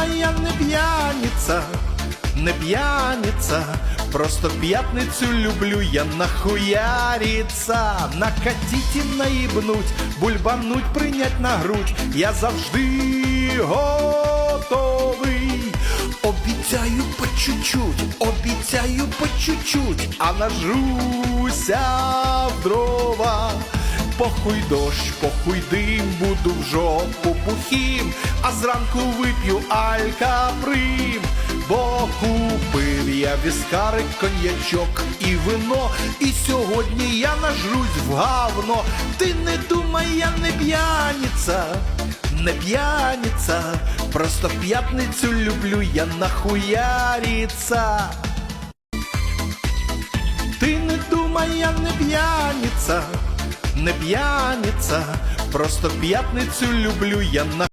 думай, я не п'яниця, не п'яниця, просто п'ятницю люблю я нахуяриться, накатить і наїбнуть, бульбануть, прийнять на грудь, я завжди готовий. Обіцяю по чуть-чуть, обіцяю по чуть-чуть, а нажруся в дрова. Похуй дощ, похуй дим, буду в жопу бухим, а зранку вип'ю алькаприм, бо купив я віскарик, коньячок і вино, і сьогодні я нажрусь в гавно. Ти не думай, я не п'яниця, не п'яниця, просто п'ятницю люблю я нахуяриться. Ти не думай, я не п'яниця, не п'яниця, просто п'ятницю люблю я на.